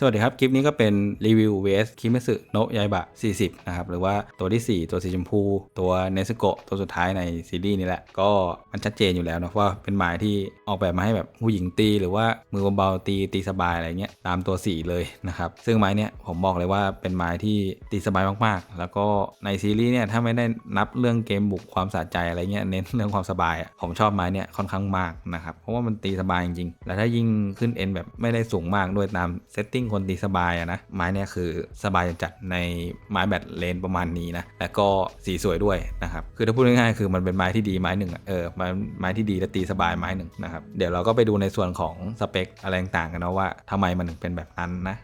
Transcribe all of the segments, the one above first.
สวัสดีครับ คลิปนี้ก็เป็นรีวิวเวสคิมิสึโนะยายบะ 40 นะครับ หรือว่าตัวที่ 4 ตัวสีชมพู ตัวเนสโกะตัวสุดท้ายในซีรีส์นี้แหละ ก็มันชัดเจนอยู่แล้วนะว่าเป็นไม้ที่ออกแบบมาให้แบบผู้หญิงตี หรือว่ามือเบาๆตีตีสบายอะไรเงี้ยตามตัวสีเลยนะครับ ซึ่งไม้เนี้ยผมบอกเลยว่าเป็นไม้ที่ตีสบายมากๆ แล้วก็ในซีรีส์เนี่ยถ้าไม่ได้นับเรื่องเกมบุกความสะใจอะไรเงี้ยเน้นเรื่องความสบายผมชอบไม้เนี่ยค่อนข้างมากนะครับเพราะว่ามันตีสบายจริงๆแล้วถ้ายิ่งขึ้นเอ็นแบบไม่ได้สูงมากด้วยตามเซตติ้งคนตีสบายอะนะไม้เนี่ยคือสบายจัดในไม้แบตเลนประมาณนี้นะแล้วก็สีสวยด้วยนะครับคือถ้าพูดง่ายๆคือมันเป็นไม้ที่ดีไม้หนึ่งเออไม้ไม้ที่ดีและตีสบายไม้หนึ่งนะครับเดี๋ยวเราก็ไปดูในส่วนของสเปคอะไรต่างกันนะว่าทำไมมันถึงเป็นแบบนั้นนะ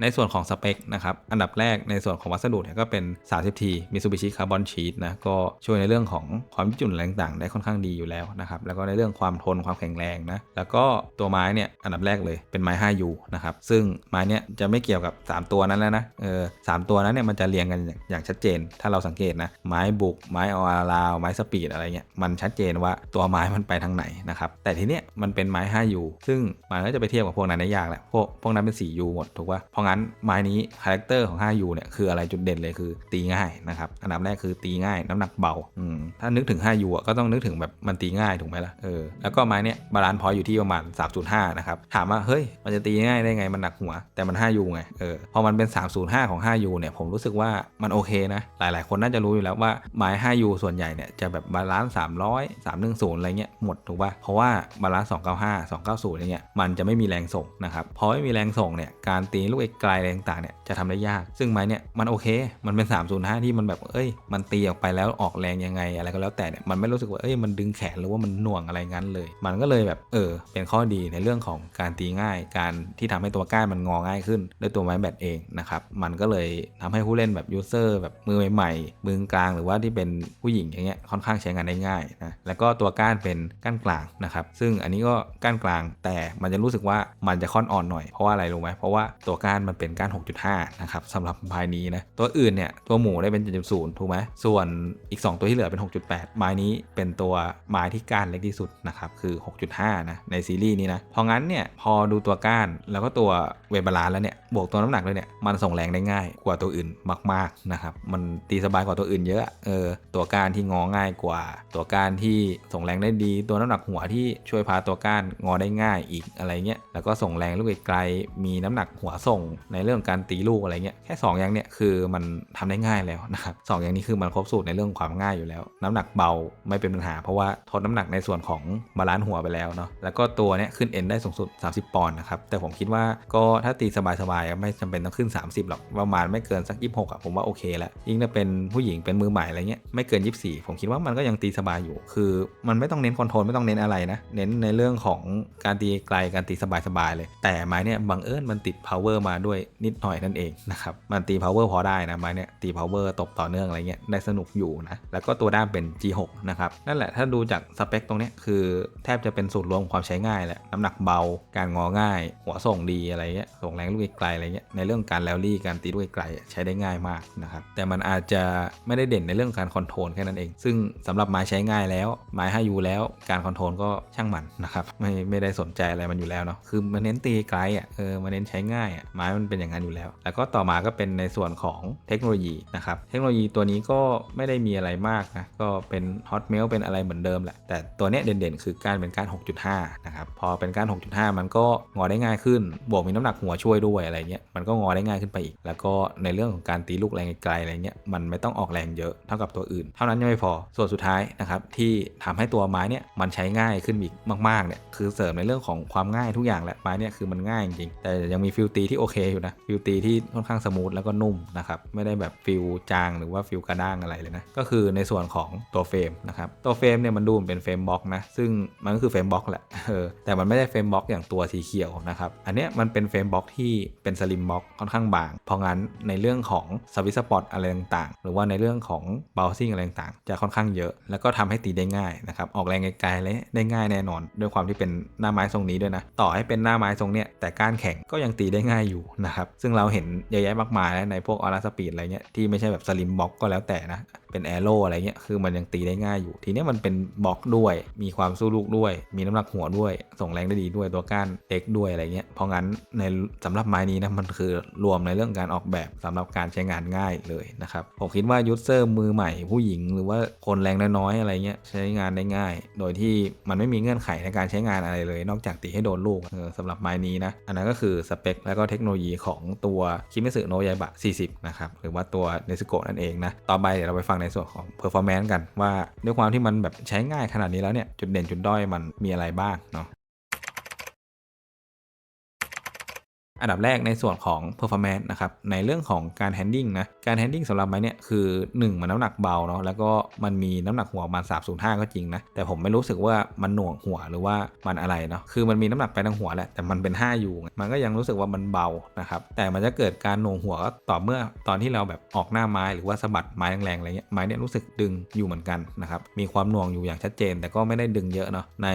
ในส่วนของสเปคนะครับ อันดับแรกในส่วนของวัสดุเนี่ยก็เป็น 30T Mitsubishi Carbon Sheet นะ ก็ช่วยในเรื่องของความยืดหยุ่นอะไรต่างๆ ได้ค่อนข้างดีอยู่แล้วนะครับ แล้วก็ในเรื่องความทนความแข็งแรงนะ แล้วก็ตัวไม้เนี่ยอันดับแรกเลยเป็นไม้ 5U นะครับ ซึ่งไม้เนี่ยจะไม่เกี่ยวกับ 3 ตัวนั้นแล้วนะ เออสตัวนั้นเนี่ยมันจะเรียงกันอย่างชัดเจน ถ้าเราสังเกตนะ ไม้บุก ไม้ออาลาว ไม้สปีดอะไรเงี้ย มันชัดเจนว่าตัวไม้มันไปทางไหนนะครับ แต่ทีเนี้ยมันเป็นไม้ 5U ซึ่งมันก็จะไปเทียบกับพวกนั้นได้ยากแหละ พวกพวกนั้นเป็น 4U หมดถูกป่ะราะงั้นไม้นี้คาแรคเตอร์ของ 5U เนี่ยคืออะไรจุดเด่นเลยคือตีง่ายนะครับอันดับแรกคือตีง่ายน้ำหนักเบาอืมถ้านึกถึง 5U อะก็ต้องนึกถึงแบบมันตีง่ายถูกไหมล่ะเออแล้วก็ไม้เนี่ยบาลานซ์พอยอยู่ที่ประมาณ 3.5 นะครับ ถามว่าเฮ้ยมันจะตีง่ายได้ไงมันหนักหัว แต่มัน 5U ไงเออพอมันเป็น 305 ของ 5U เนี่ยผมรู้สึกว่ามันโอเคนะ หลายๆ คนน่าจะรู้อยู่แล้วว่าไม้ 5U ส่วนใหญ่เนี่ยจะแบบบาลานซ์300 310อะไรเงี้ยหมดถูกป่ะเพราะว่าบาลานซ์295 290อะไรเงี้ยมันจะไม่มีแรงส่งนะครับพอไม่มีแรงส่งเนี่ยการตีลูกไกลอะไรต่างๆเนี่ยจะทำได้ยาก ซึ่งไม้เนี่ยมันโอเค มันเป็น 305 ที่มันแบบเอ้ย มันตีออกไปแล้วออกแรงยังไงอะไรก็แล้วแต่เนี่ยมันไม่รู้สึกว่าเอ้ยมันดึงแขนหรือว่ามันหน่วงอะไรงั้นเลย มันก็เลยแบบเออเป็นข้อดีในเรื่องของการตีง่าย การที่ทำให้ตัวก้านมันงอง่ายขึ้นด้วยตัวไม้แบตเองนะครับมันก็เลยทำให้ผู้เล่นแบบยูเซอร์แบบมือใหม่ๆมือกลางหรือว่าที่เป็นผู้หญิงอย่างเงี้ยค่อนข้างใช้งานได้ง่ายนะแล้วก็ตัวก้านเป็นก้านกลางนะครับซึ่งอันนี้ก็ก้านกลางแต่มันจะรู้สึกว่ามันจะค่อนอ่อนหน่อยเพราะว่าอะไรรู้ไหมเพราะว่าตัวก้านมันเป็นก้าน 6.5 นะครับสำหรับภายนี้นะ ตัวอื่นเนี่ย ตัวหมูได้เป็น7.0ถูกไหมส่วนอีก 2 ตัวที่เหลือเป็น 6.8 ไม้นี้เป็นตัวไม้ที่ก้านเล็กที่สุดนะครับคือ 6.5 นะในซีรีส์นี้นะเพราะงั้นเนี่ยพอดูตัวก้านแล้วก็ตัวเวบาลานแล้วเนี่ยบวกตัวน้ำหนักเลยเนี่ยมันส่งแรงได้ง่ายกว่าตัวอื่นมากๆนะครับมันตีสบายกว่าตัวอื่นเยอะเออตัวก้านที่งอง่ายกว่า ตัวก้านที่ส่งแรงได้ดี ตัวน้ำหนักหัวที่ช่วยพาตัวก้านงอได้ง่ายอีกอะไรเงี้ยแล้วก็ส่งแรงลูกไกลมีน้ำหนักหัวส่งในเรื่องการตีลูกอะไรเงี้ยแค่ 2 อย่างเนี่ยคือมันทำได้ง่ายแล้วนะครับสอย่างนี้คือมันครบสูตรในเรื่องความง่ายอยู่แล้ว น้ำหนักเบาไม่เป็นปัญหา เพราะว่าทดน้ำหนักในส่วนของบาลานซ์หัวไปแล้วเนาะแล้วก็ตัวเนี้ยขึ้นเอ็นได้สูงสุด 30 ปอนด์นะครับแต่ผมคิดว่าก็ถ้าตีสบายๆไม่จำเป็นต้องขึ้น 30 หรอกประมาณไม่เกินสัก 26อะผมว่าโอเคแล้วยิ่งถ้าเป็นผู้หญิงเป็นมือใหม่อะไรเงี้ยไม่เกิน 24 ผมคิดว่ามันก็ยังตีสบายอยู่ คือมันไม่ต้องเน้นคอนโทรลไม่ต้องเน้นอะไรนะเน้นในเรื่องของการตีไกลการตีสบายๆเลย แต่ไม้เนี่ยบังเอิญมันติด power มาด้วยนิดหน่อยนั่นเองนะครับมันตี power พอได้นะไม้เนี่ยตี power ตบต่อเนื่องอะไรเงี้ยได้สนุกอยู่นะแล้วก็ตัวด้ามเป็น G6 นะครับนั่นแหละถ้าดูจากสเปคตรงนี้คือแทบจะเป็นสูตรรวมความใช้ง่ายแหละน้ำหนักเบาการงอง่าย หัวส่งดีอะไรเงี้ยส่งแรงลูกไกลอะไรเงี้ยในเรื่องการแลลี่การตีลูกไกลใช้ได้ง่ายมากนะครับแต่มันอาจจะไม่ได้เด่นในเรื่องการคอนโทรลแค่นั้นเอง ซึ่งสำหรับไม้ใช้ง่ายแล้ว ไม้ 5U แล้วการคอนโทรลก็ช่างมันนะครับไม่ไม่ได้สนใจอะไรมันอยู่แล้วเนาะคือมันเน้นตีไกลอะเออมันเน้นใช้ง่ายอะไม้มันเป็นอย่างนั้นอยู่แล้ว แล้วก็ต่อมาก็เป็นในส่วนของเทคโนโลยีนะครับ เทคโนโลยีตัวนี้ก็ไม่ได้มีอะไรมากนะ ก็เป็นฮอตเมลเป็นอะไรเหมือนเดิมแหละ แต่ตัวเนี้ยเด่นๆ คือการเป็นการ 6.5 นะครับ พอเป็นการ 6.5 มันก็งอได้ง่ายขึ้น บวกมีน้ำหนักหัวช่วยด้วยอะไรเงี้ย มันก็งอได้ง่ายขึ้นไปอีก แล้วก็ในเรื่องของการตีลูกแรงไกลอะไรเงี้ย มันไม่ต้องออกแรงเยอะเท่ากับตัวอื่น เท่านั้นยังไม่พอ ส่วนสุดท้ายนะครับที่ทำให้ตัวไม้เนี่ยมันใช้ง่ายขึ้นอีกมากๆเนี่ย คือเสริมในเรื่องของความง่ายทุกอย่างแหละ ไม้เนี่ยคือมันง่ายจริงๆแต่ยังมีฟิลตีที่โอเคอยู่นะฟิลตีที่ค่อนข้างสมูทแล้วก็นุ่มนะครับไม่ได้แบบฟิลจางหรือว่าฟิลกระด้างอะไรเลยนะก็คือในส่วนของตัวเฟรมนะครับตัวเฟรมเนี่ยมันดูเป็นเฟรมบล็อกนะซึ่งมันก็คือเฟรมบล็อกแหละเออแต่มันไม่ได้เฟรมบล็อกอย่างตัวสีเขียวนะครับอันเนี้ยมันเป็นเฟรมบล็อกที่เป็นสลิมบล็อกค่อนข้างบาง เพราะงั้นในเรื่องของสวิตสปอตอะไรต่างๆ หรือว่าในเรื่องของเบลซิ่งอะไรต่างๆ จะค่อนข้างเยอะ แล้วก็ทำให้ตีได้ง่ายนะครับออกแรงไกลๆเลยได้ง่ายแน่นอน ด้วยความที่เป็นหน้าไม้ทรงนี้ด้วยนะต่อให้เป็นหน้าไม้ทรงเนี้ยแต่ก้านแข็งก็ยังตีได้ง่ายอยู่นะครับ ซึ่งเราเห็นเยอะแยะมากมายในพวกออร่าสปีดอะไรเงี้ยที่ไม่ใช่แบบสลิมบล็อกก็แล้วแต่นะ เป็นแอโร่อะไรเงี้ยคือมันยังตีได้ง่ายอยู่ ทีนี้มันเป็นบล็อกด้วย มีความสู้ลูกด้วย มีน้ำหนักหัวด้วย ส่งแรงได้ดีด้วยตัวก้านเล็กด้วยอะไรเงี้ยเพราะงั้นในสำหรับไม้นี้นะมันคือรวมในเรื่องการออกแบบสำหรับการใช้งานง่ายเลยนะครับผมคิดว่ายูเซอร์มือใหม่ผู้หญิงหรือว่าคนแรงน้อยๆอะไรเงี้ยใช้งานได้ง่าย โดยที่มันไม่มีเงื่อนไขในการใช้งานอะไรเลย นอกจากตีให้โดนลูกเออสำหรับไม้นี้นะอันนั้นก็คือสเปคและก็เทคโนโลยีของตัวคิมิสึโนยาบะ 40 นะครับหรือว่าตัวเนสโกะนั่นเองนะต่อไปเดี๋ยวเราไปฟังในส่วนของ performance กันว่าด้วยความที่มันแบบใช้ง่ายขนาดนี้แล้วเนี่ยจุดเด่นจุดด้อยมันมีอะไรบ้างเนาะ อันดับแรกในส่วนของ performance นะครับในเรื่องของการ handling นะการ handling สำหรับไม้เนี่ยคือ 1 มันน้ำหนักเบาเนาะแล้วก็มันมีน้ำหนักหัวประมาณ305 ก็จริงนะแต่ผมไม่รู้สึกว่ามันหน่วงหัวหรือว่ามันอะไรเนาะคือมันมีน้ำหนักไปทางหัวแหละแต่มันเป็น5อยู่มันก็ยังรู้สึกว่ามันเบานะครับแต่มันจะเกิดการหน่วงหัวก็ต่อเมื่อตอนที่เราแบบออกหน้าไม้หรือว่าสะบัดไม้แรงๆอะไรเงี้ยไม้เนี่ยรู้สึกดึงอยู่เหมือนกันนะครับมีความหน่วงอยู่อย่างชัดเจน แต่ก็ไม่ได้ดึงเยอะเนาะใน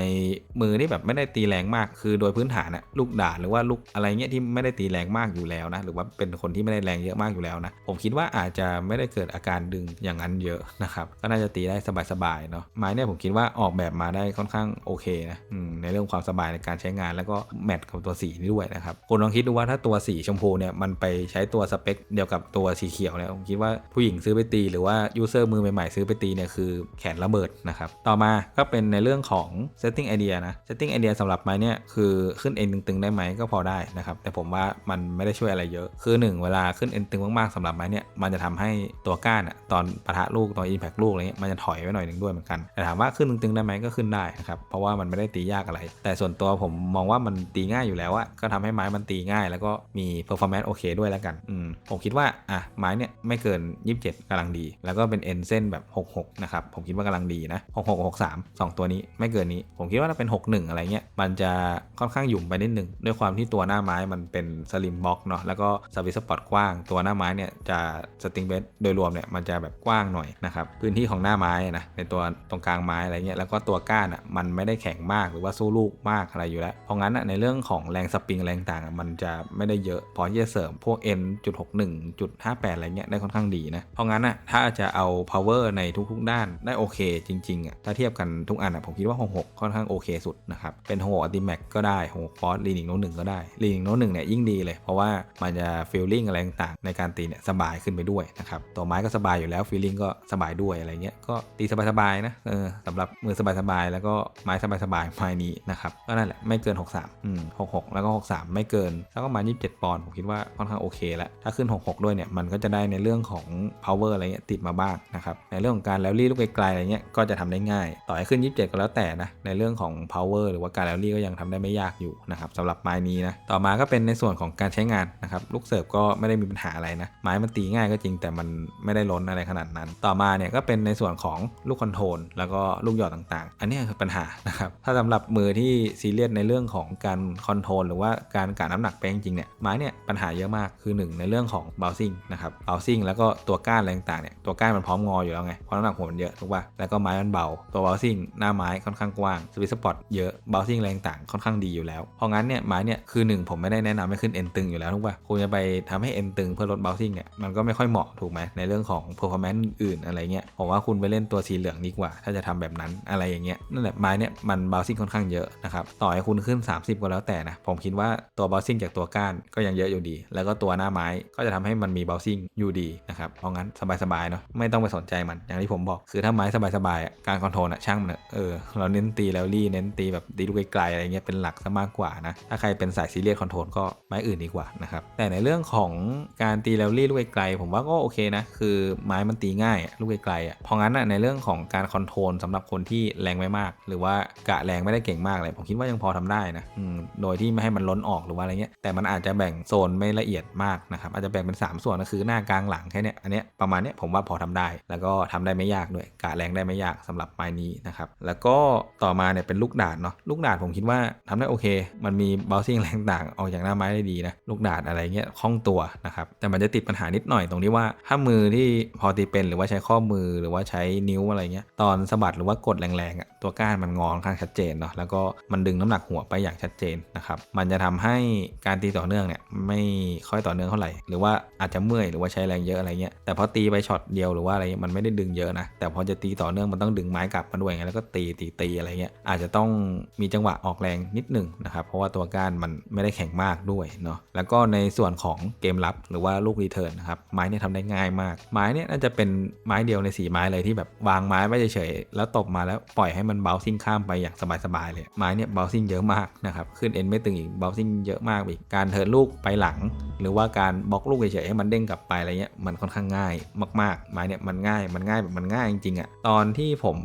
มือที่แบบไม่ได้ตีแรงมากคือโดยพื้นฐานอะลูกดาหรือว่าลูกอะไรเงี้ยที่ไม่ได้ตีแรงมากอยู่แล้วนะหรือว่าเป็นคนที่ไม่ได้แรงเยอะมากอยู่แล้วนะผมคิดว่าอาจจะไม่ได้เกิดอาการดึงอย่างนั้นเยอะนะครับก็น่าจะตีได้สบายๆเนาะไม้เนี่ยผมคิดว่าออกแบบมาได้ค่อนข้างโอเคนะในเรื่องความสบายในการใช้งานแล้วก็แมทกับตัวสีนี้ด้วยนะครับคุณลองคิดดูว่าถ้าตัวสีชมพูเนี่ยมันไปใช้ตัวสเปคเดียวกับตัวสีเขียวเนี่ยผมคิดว่าผู้หญิงซื้อไปตี หรือว่ายูเซอร์มือใหม่ๆซื้อไปตีเนี่ยคือแขนระเบิดนะครับต่อมาก็เป็นในเรื่องของ setting idea นะ setting idea สำหรับไม้เนี่ยคือขึ้นเอ็นตึงๆได้ไหมก็พอได้นะครับแต่ผมว่ามันไม่ได้ช่วยอะไรเยอะ คือ 1 เวลาขึ้นเอ็นตึงมากๆสำหรับไม้เนี่ยมันจะทำให้ตัวก้านอะตอนปะทะลูกตอน impact ลูกอะไรเงี้ยมันจะถอยไว้หน่อยหนึ่งด้วยเหมือนกันแต่ถามว่าขึ้นตึงๆได้ไหมก็ขึ้นได้นะครับเพราะว่ามันไม่ได้ตียากอะไร แต่ส่วนตัวผมมองว่ามันตีง่ายอยู่แล้วอะก็ทำให้ไม้มันตีง่าย แล้วก็มี performance โอเคด้วยแล้วกันอืมผมคิดว่าอะไม้เนี่ยไม่เกิน 27กำลังดี แล้วก็เป็นเอ็นเส้นแบบ 66 นะครับผมคิดว่ากำลังดีนะ66 63 2 ตัวนี้ไม่เกินนี้ ผมคิดว่าถ้าเป็น 61 อะไรเงี้ยมันจะค่อนข้างหยุ่มไปนิดนึงด้วยความที่ตัวหน้าไม้มันเป็นสลิมบ็อกเนาะแล้วก็สวิตสปอตกว้าง ตัวหน้าไม้เนี่ยจะสติงเบสโดยรวมเนี่ยมันจะแบบกว้างหน่อยนะครับพื้นที่ของหน้าไม้นะในตัวตรงกลางไม้อะไรเงี้ยแล้วก็ตัวก้านอะมันไม่ได้แข็งมากหรือว่าสู้ลูกมากอะไรอยู่แล้ว เพราะงั้นอะในเรื่องของแรงสปริงแรงต่างมันจะไม่ได้เยอะพอที่จะเสริมพวก N จุด61จุด58อะไรเงี้ยได้ค่อนข้างดีนะเพราะงั้นอะถ้าจะเอา power ในทุกๆ ด้านได้โอเคจริงๆอะถ้าเทียบกันทุกอันอะผมคิดว่า 66 ค่อนข้างโอเคสุดนะครับเป็น66 a l t i m a x ก็ได้66 Force l e a n i n g Note 1ก็ได้ l e a n i n g Note 1เนี่ยยิ่งดีเลย เพราะว่ามันจะ feeling อะไรต่างๆในการตีเนี่ยสบายขึ้นไปด้วยนะครับตัวไม้ก็สบายอยู่แล้ว feeling ก็สบายด้วยอะไรเงี้ยก็ตีสบายๆนะเออสำหรับมือสบายๆแล้วก็ไม้สบายๆไม้นี้นะครับก็นั่นแหละไม่เกิน 63อืม66 แล้วก็ 63 ไม่เกินแล้วก็มา27 ปอนด์ผมคิดว่าค่อนข้างโอเคแล้วถ้าขึ้น 66 ด้วยเนี่ยมันก็จะได้ในเรื่องของ power อะไรเงี้ยติดมาบ้างนะครับในเรื่องของการแรลลี่ลูกไกลๆอะไรเงี้ยก็จะทำได้ง่าย ต่อให้ขึ้น 27 ก็แล้วแต่นะในเรื่องของ power หรือว่าการแรลลี่ก็ยังทำได้ไม่ยากอยู่นะครับสำหรับไม้นี้นะต่อมาก็เป็นในส่วนของการใช้งานนะครับลูกเสิร์ฟก็ไม่ได้มีปัญหาอะไรนะไม้มันตีง่ายก็จริงแต่มันไม่ได้ล้นอะไรขนาดนั้น ต่อมาเนี่ยก็เป็นในส่วนของลูกคอนโทรลแล้วก็ลูกหยอดต่างๆ อันนี้คือปัญหานะครับถ้าสำหรับมือที่ซีเรียสในเรื่องของการคอนโทรลหรือว่าการกะน้ำหนักแป้งจริงเนี่ยไม้เนี่ยปัญหาเยอะมากคือ 1 ในเรื่องของเบลซิ่งนะครับเบลซิ่งแล้วก็ตัวก้านอะไรต่างๆเนี่ยตัวก้านมันพร้อมงออยู่แล้วไงเพราะน้ำหนักหัวมันเยอะถูกป่ะแล้วก็ไม้มันเบา ตัวเบลซิ่งหน้าไม้ค่อนข้างกว้างสวิตสปอตเยอะเบลซิ่งอะไรต่างๆค่อนข้างดีอยู่แล้วเพราะงั้นเนี่ยไม้เนี่ยคือ 1 ผมไม่ได้แนะนำให้ขึ้นเอ็นตึงอยู่แล้วถูกป่ะคุณจะไปทำให้เอ็นตึงเพื่อลดเบลซิ่งเนี่ยมันก็ไม่ค่อยเหมาะถูกไหมในเรื่องของ performance อื่นอะไรเงี้ยผมว่าคุณไปเล่นตัวสีเหลืองดีกว่า ถ้าจะทำแบบนั้นอะไรอย่างเงี้ยนั่นแหละไม้เนี่ยมันเบลซิ่งค่อนข้างเยอะนะครับต่อให้คุณขึ้น 30 ก็แล้วแต่นะผมคิดว่าตัวเบลซิ่งจากตัวก้านก็ยังเยอะอยู่ดี แล้วก็ตัวหน้าไม้ก็จะทำให้มันมีเบลซิ่งอยู่ดีนะครับเพราะงั้นสบายๆเนาะไม่ต้องไปสนใจมันอย่างที่ผมบอก คือถ้าไม้สบายๆการคอนโทรลอะช่างมันเถอะเออเราเน้นตีแล้วรี่เน้นตีแบบตีลูกไกลๆอะไรเงี้ยเป็นหลักซะมากกว่านะถ้าใครเป็นสายซีเรียสคอนโทรลก็ไม้อื่นดีกว่านะครับ แต่ในเรื่องของการตีแล้วรี่ลูกไกลผมว่าก็โอเคนะ คือไม้มันตีง่ายลูกไกลอะเพราะงั้นอะในเรื่องของการคอนโทรลสำหรับคนที่แรงไม่มาก หรือว่ากะแรงไม่ได้เก่งมากเลยผมคิดว่ายังพอทำได้นะโดยที่ไม่ให้มันล้นออกหรือว่าอะไรเงี้ยแต่มันอาจจะแบ่งโซนไม่ละเอียดมากนะครับอาจจะแบ่งเป็น 3 ส่วนก็คือหน้ากลางหลังแค่นี้อันเนี้ยประมาณเนี้ยผมว่าพอทำได้ แล้วก็ทำได้ไม่ยากด้วยกะแรงได้ไม่ยากสำหรับไม้นี้นะครับแล้วก็ต่อมาเนี่ยเป็นลูกดาดเนาะลูกดาดผมคิดว่าทำได้โอเค มันมีเบลซิ่งแรงต่างออกจากหน้าไม้ได้ดีนะลูกดาดอะไรเงี้ยคล่องตัวนะครับแต่มันจะติดปัญหานิดหน่อยตรงที่ว่าถ้ามือที่พอตีเป็นหรือว่าใช้ข้อมือหรือว่าใช้นิ้วอะไรเงี้ยตอนสะบัดหรือว่ากดแรงๆอะตัวก้านมันงอค่อนข้างชัดเจนเนาะแล้วก็มันดึงน้ำหนักหัวไปอย่างชัดเจนนะครับมันจะทำให้การตีต่อเนื่องเนี่ยไม่ค่อยต่อเนื่องเท่าไหร่หรือว่าอาจจะเมื่อยหรือว่าใช้แรงเยอะอะไรเงี้ยแต่พอตีไปช็อตเดียวหรือว่าอะไรมันไม่ได้ดึงเยอะนะแต่พอจะตีต่อเนื่องมันต้องดึงไม้กลับมาด้วยไงแล้วก็ตีตีตีอะไรเงี้ยอาจจะต้องมีจังหวะออกแรงนิดหนึ่งนะครับเพราะว่าตัวก้านมันไม่ได้แข็งมากด้วยเนาะแล้วก็ในส่วนของเกมรับหรือว่าลูกรีเทิร์นนะครับไม้เนี่ยทำได้ง่ายมาก ไม้เนี่ยน่าจะเป็นไม้เดียวในสีไม้เลยที่แบบวางไม้ไว้เฉยๆแล้วตบมาแล้วปล่อยให้มันเบลซิ่งข้ามไปอย่างสบายๆเลยไม้เนี่ยเบลซิ่งเยอะมากนะครับขึ้นเอ็นไม่ตึงอีกเบลซิ่งเยอะมากอีกการเทิร์นลูกไปหลัง หรือว่าการบล็อกลูกเฉยๆให้มันเด้งกลับไปอะไรเงี้ยมันค่อนข้างง่ายมากๆ ไม้เนี่ยมันง่ายมันง่ายแบบมันง่ายจริงๆอะ่ะตอนที่ผม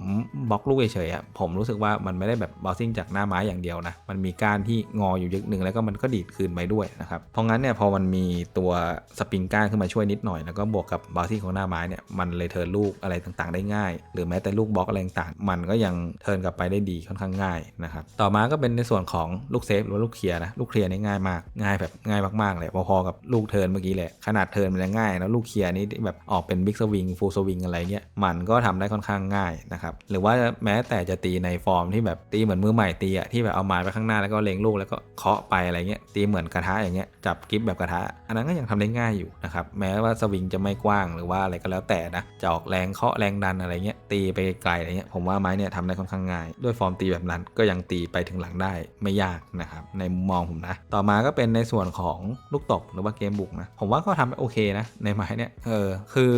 บล็อกลูกเฉยๆอะผมรู้สึกว่ามันไม่ได้แบบเบลซิ่งจากหน้าไม้อย่างเดียวนะมันมีการที่งออยู่ยึกหนึ่งแล้วก็มันก็ดีดคืนไปด้วยนะครับ เพราะงั้นเนี่ยพอมันมีตัวสปริงก้านขึ้นมาช่วยนิดหน่อย แล้วก็บวกกับเบลซิ่ของหน้าไม้เนี่ยมันเลยเทิร์นลูกอะไรต่างๆ ได้ง่าย หรือแม้แต่ลูกบล็อกอะไรต่างๆ มันก็ยังเทิร์นกลับไปได้ดีค่อนข้างง่ายนะครับต่อมาก็เป็นในส่วนของลูกเซฟหรือลูกเคลียร์นะลูกเคลียร์นี่ง่ายมากง่ายแบบง่ายมากๆเลยพอๆกับลูกเทิร์นเมื่อกี้เลยขนาดเทิร์นมันยังง่ายแล้วลูกเคลียร์นี่แบบออกเป็นบิ๊กสวิงฟูลสวิงอะไรเงี้ยมันก็ทำได้ค่อนข้างง่ายนะครับหรือว่าแม้แต่จะตีในฟอร์มที่แบบตีเหมือนมือใหม่ตีอะที่แบบเอาไม้ไปข้างหน้าแล้วก็เล็งลูกแล้วก็เคาะไปอะไรเงี้ยตีเหมือนกระทะอย่างเงี้ยจับกิฟแบบกระทะ อันนั้นก็ยังทำได้ง่ายอยู่นะครับแม้ว่าสวิงจะไม่กว้างหรือว่าอะไรก็แล้วแต่นะจะออกแรงเคาะแรงดันอะไรเงี้ยตีไปไกลอะไรเงี้ยผมว่าไม้เนี่ยทำได้ค่อนข้างง่าย ด้วยฟอร์มตีแบบนั้นก็ยังตีไปถึงหลังได้ไม่ยากนะครับในมุมมองผมนะ ต่อมาก็เป็นในส่วนของลูกตบหรือว่าเกมบุกนะผมว่าก็ทำได้โอเคนะในไม้เนี่ยเออคือ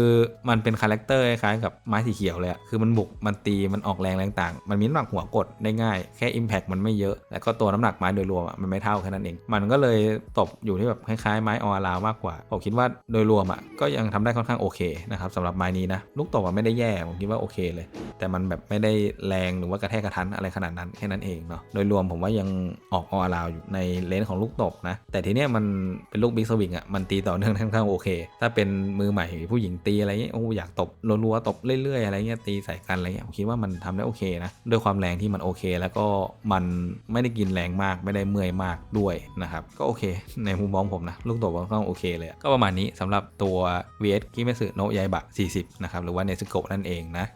มันเป็นคาแรคเตอร์คล้ายกับไม้สีเขียวเลยอะคือมันบุกมันตีมันออกแรงแรงต่าง มันมีน้ำหนักหัวกดได้ง่ายแค่ Impact มันไม่เยอะแล้วก็ตัวน้ำหนักไม้โดยรวมมันไม่เท่าแค่นั้นเองมันก็เลยตบอยู่ที่แบบคล้ายๆไม้ออลาวมากกว่า ผมคิดว่าโดยรวมอะก็ยังทำได้ค่อนข้างโอเคนะครับสำหรับไม้นี้นะลูกตบอะไม่ได้แย่ผมคิดว่าโอเคเลย แต่มันแบบไม่ได้แรงหรือว่ากระแทกกระทันอะไรขนาดนั้นแค่นั้นเองเนาะโดยรวมผมว่ายังออกออลาวอยู่ในเลนของลูกตบนะ แต่ทีเนี้ยมันเป็นลูกบิ๊กสวิงอะมันตีต่อเนื่องค่อนข้างโอเค ถ้าเป็นมือใหม่ผู้หญิงตีอะไรเงี้ยโอ้อยากตบรัวๆตบเรื่อยๆอะไรเงี้ยตีใส่กันอะไรเงี้ยผมคิดว่ามันทำได้โอเคนะด้วยความแรงที่มันโอเค แล้วก็มันไม่ได้กินแรงมากไม่ได้เมื่อยมากด้วยนะครับก็โอเค ในมุมมองผมนะ ลูกตบค่อนข้างโอเคเลย ก็ประมาณนี้สำหรับตัว VS คิเมสึโนะยายบะ40 นะครับ หรือว่าเนซึโกะนั่นเองนะ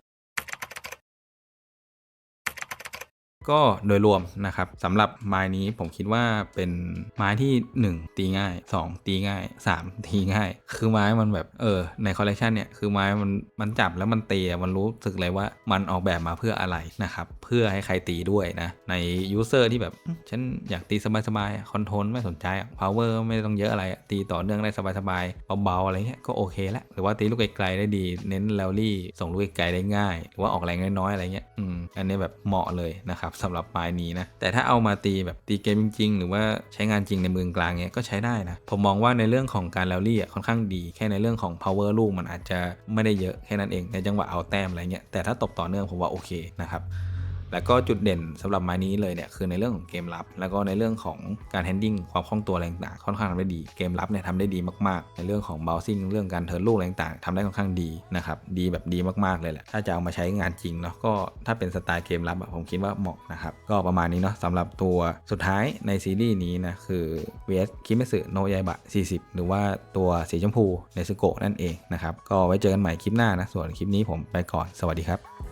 ก็โดยรวมนะครับสำหรับไม้นี้ผมคิดว่าเป็นไม้ที่ 1 ตีง่าย 2 ตีง่าย 3 ตีง่าย คือไม้มันแบบเออในคอลเลกชันเนี่ยคือไม้มันมันจับแล้วมันตีอะมันรู้สึกเลยว่ามันออกแบบมาเพื่ออะไรนะครับเพื่อให้ใครตีด้วยนะในยูเซอร์ที่แบบฉันอยากตีสบายๆคอนโทรลไม่สนใจพาวเวอร์ไม่ต้องเยอะอะไรตีต่อเนื่องได้สบายๆเบาๆอะไรเงี้ยก็โอเคแล้วหรือว่าตีลูกไกลๆได้ดี เน้นแรลลี่ส่งลูกไกลได้ง่าย หรือว่าออกแรงน้อยๆอะไรเงี้ยอืมอันนี้แบบเหมาะเลยนะครับสำหรับมายนี้นะ แต่ถ้าเอามาตีแบบตีเกมจริง ๆ หรือว่าใช้งานจริงในเมืองกลางเนี้ยก็ใช้ได้นะ ผมมองว่าในเรื่องของการแรลลี่อะค่อนข้างดี แค่ในเรื่องของ power ลูกมันอาจจะไม่ได้เยอะแค่นั้นเองในจังหวะเอาแต้มอะไรเงี้ยแต่ถ้าตบต่อเนื่องผมว่าโอเคนะครับ แล้วก็จุดเด่นสำหรับไม้นี้เลยเนี่ยคือในเรื่องของเกมรับ แล้วก็ในเรื่องของการแฮนดิ้งความคล่องตัวอะไรต่างๆค่อนข้างทำได้ดีเกมรับเนี่ยทำได้ดีมากๆ ในเรื่องของเบลซิ่งเรื่องการเทิร์นลูกอะไรต่างๆทำได้ค่อนข้างดีนะครับดีแบบดีมากๆเลยแหละถ้าจะเอามาใช้งานจริงเนาะก็ถ้าเป็นสไตล์เกมรับผมคิดว่าเหมาะนะครับก็ประมาณนี้เนาะสำหรับตัวสุดท้ายในซีรีส์นี้นะคือ VS คิเมสึโนยายบะ 40 หรือว่าตัวสีชมพูเนซึโกนั่นเองนะครับก็ไว้เจอกันใหม่คลิปหน้านะส่วนคลิปนี้ผมไปก่อนสวัสดีครับ